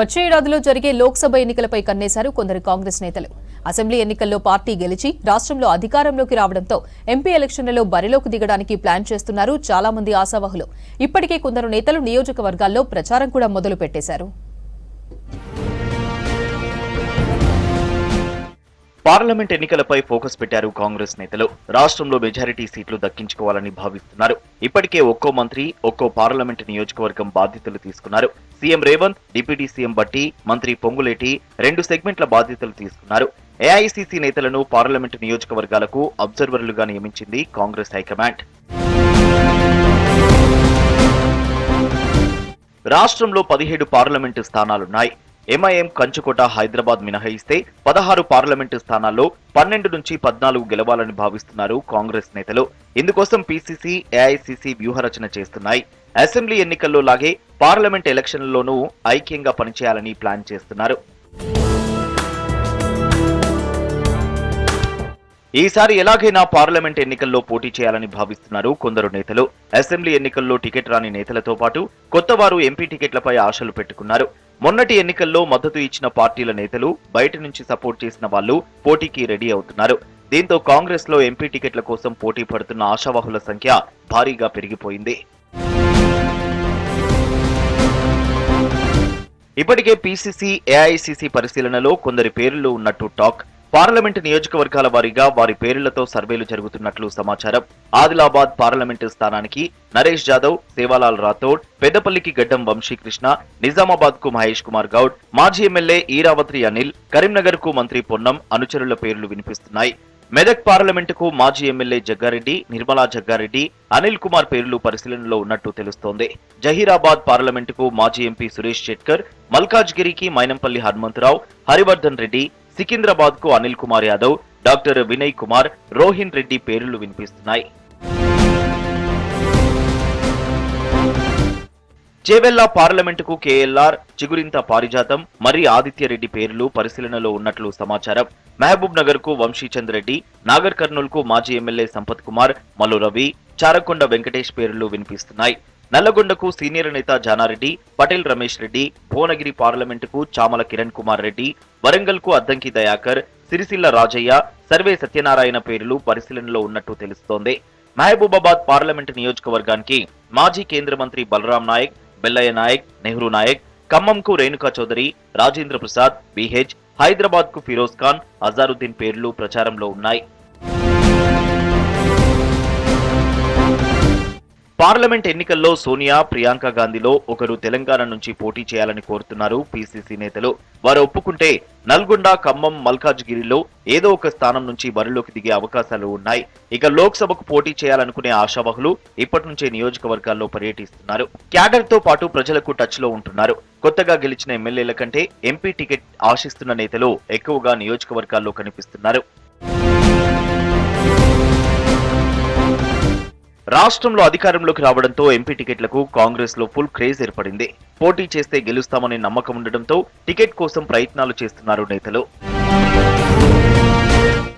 వచ్చే ఏడాదిలో జరిగే లోక్సభ ఎన్నికలపై కన్నేశారు కొందరు కాంగ్రెస్ నేతలు. అసెంబ్లీ ఎన్నికల్లో పార్టీ గెలిచి రాష్ట్రంలో అధికారంలోకి రావడంతో ఎంపీ ఎలక్షన్లలో బరిలోకి దిగడానికి ప్లాన్ చేస్తున్నారు చాలా మంది ఆశావహులు. ఇప్పటికే కొందరు నేతలు నియోజకవర్గాల్లో ప్రచారం కూడా మొదలు పెట్టేశారు పార్లమెంట్ ఎన్నికలపై ఫోకస్ పెట్టారు కాంగ్రెస్ నేతలు. రాష్ట్రంలో మెజారిటీ సీట్లు దక్కించుకోవాలని భావిస్తున్నారు. ఇప్పటికే ఒక్కో మంత్రి ఒక్కో పార్లమెంట్ నియోజకవర్గం బాధ్యతలు తీసుకున్నారు. సీఎం రేవంత్ డిప్యూటీ సీఎం బట్టి మంత్రి పొంగులేటి రెండు సెగ్మెంట్ల బాధ్యతలు తీసుకున్నారు. ఏఐసీసీ నేతలను పార్లమెంట్ నియోజకవర్గాలకు అబ్జర్వర్లుగా నియమించింది కాంగ్రెస్ హైకమాండ్. రాష్ట్రంలో పదిహేడు పార్లమెంటు స్థానాలున్నాయి. ఎంఐఎం కంచుకోట హైదరాబాద్ మినహాయిస్తే పదహారు పార్లమెంటు స్థానాల్లో పన్నెండు నుంచి పద్నాలుగు గెలవాలని భావిస్తున్నారు కాంగ్రెస్ నేతలు. ఇందుకోసం పీసీసీ ఏఐసీసీ వ్యూహరచన చేస్తున్నాయి. అసెంబ్లీ ఎన్నికల్లో లాగే పార్లమెంట్ ఎలక్షన్లలోనూ ఐక్యంగా పనిచేయాలని ప్లాన్ చేస్తున్నారు. ఈసారి ఎలాగైనా పార్లమెంట్ ఎన్నికల్లో పోటీ చేయాలని భావిస్తున్నారు కొందరు నేతలు. అసెంబ్లీ ఎన్నికల్లో టికెట్ రాని నేతలతో పాటు కొత్త వారు ఎంపీ టికెట్లపై ఆశలు పెట్టుకున్నారు. మొన్నటి ఎన్నికల్లో మద్దతు ఇచ్చిన పార్టీల నేతలు బయట నుంచి సపోర్ట్ చేసిన వాళ్ళు పోటీకి రెడీ అవుతున్నారు. దీంతో కాంగ్రెస్లో ఎంపీ టికెట్ల కోసం పోటీ పడుతున్న ఆశావాహుల సంఖ్య భారీగా పెరిగిపోయింది. ఇప్పటికే పీసీసీ ఏఐసీసీ పరిశీలనలో కొందరి పేర్లు ఉన్నట్టు టాక్. పార్లమెంటు నియోజకవర్గాల వారీగా వారి పేర్లతో సర్వేలు జరుగుతున్నట్లు సమాచారం. ఆదిలాబాద్ పార్లమెంటు స్థానానికి నరేష్ జాదవ్ సేవాలాల్ రాథోడ్ పెద్దపల్లికి గడ్డం వంశీకృష్ణ నిజామాబాద్కు మహేష్ కుమార్ గౌడ్ మాజీ ఎమ్మెల్యే ఈరావత్రి అనిల్ కరీంనగర్కు మంత్రి పొన్నం అనుచరుల పేర్లు వినిపిస్తున్నాయి. మెదక్ పార్లమెంటుకు మాజీ ఎమ్మెల్యే జగ్గారెడ్డి నిర్మలా జగ్గారెడ్డి అనిల్ కుమార్ పేర్లు పరిశీలనలో ఉన్నట్టు తెలుస్తోంది. జహీరాబాద్ పార్లమెంటుకు మాజీ ఎంపీ సురేష్ షెట్కర్ మల్కాజ్గిరికి మైనంపల్లి హనుమంతరావు హరివర్ధన్ రెడ్డి సికింద్రాబాద్కు అనిల్ కుమార్ యాదవ్ డాక్టర్ వినయ్ కుమార్ రోహిన్ రెడ్డి పేర్లు వినిపిస్తున్నాయి. చేవెల్లా పార్లమెంటుకు కేఎల్ఆర్ చిగురింత పారిజాతం మరి ఆదిత్యరెడ్డి పేర్లు పరిశీలనలో ఉన్నట్లు సమాచారం. మహబూబ్ నగర్కు వంశీచంద్ రెడ్డి నాగర్ కర్నూల్కు మాజీ ఎమ్మెల్యే సంపత్ కుమార్ మల్లు రవి చారకొండ వెంకటేష్ పేర్లు వినిపిస్తున్నాయి. నల్లగొండకు సీనియర్ నేత జానారెడ్డి పటేల్ రమేష్ రెడ్డి భువనగిరి పార్లమెంటుకు చామల కిరణ్ కుమార్ రెడ్డి వరంగల్కు అద్దంకి దయాకర్ సిరిసిల్ల రాజయ్య సర్వే సత్యనారాయణ పేర్లు పరిశీలనలో ఉన్నట్టు తెలుస్తోంది. మహబూబాబాద్ పార్లమెంటు నియోజకవర్గానికి మాజీ కేంద్ర మంత్రి బలరాం నాయక్ బెల్లయ్య నాయక్ నెహ్రూ నాయక్ ఖమ్మంకు రేణుకా చౌదరి రాజేంద్ర ప్రసాద్ బిహెచ్ హైదరాబాద్కు ఫిరోజ్ ఖాన్ అజారుద్దీన్ పేర్లు ప్రచారంలో ఉన్నాయి. పార్లమెంట్ ఎన్నికల్లో సోనియా ప్రియాంక గాంధీలో ఒకరు తెలంగాణ నుంచి పోటీ చేయాలని కోరుతున్నారు పీసీసీ నేతలు. వారు ఒప్పుకుంటే నల్గొండ ఖమ్మం మల్కాజ్గిరిలో ఏదో ఒక స్థానం నుంచి బరిలోకి దిగే అవకాశాలు ఉన్నాయి. ఇక లోక్సభకు పోటీ చేయాలనుకునే ఆశావహులు ఇప్పటి నుంచే నియోజకవర్గాల్లో పర్యటిస్తున్నారు. క్యాడర్తో పాటు ప్రజలకు టచ్లో ఉంటున్నారు. కొత్తగా గెలిచిన ఎమ్మెల్యేల కంటే ఎంపీ టికెట్ ఆశిస్తున్న నేతలు ఎక్కువగా నియోజకవర్గాల్లో కనిపిస్తున్నారు. రాష్ట్రంలో అధికారంలోకి రావడంతో ఎంపీ టికెట్లకు కాంగ్రెస్లో ఫుల్ క్రేజ్ ఏర్పడింది. పోటీ చేస్తే గెలుస్తామనే నమ్మకం ఉండడంతో టికెట్ కోసం ప్రయత్నాలు చేస్తున్నారు నేతలు.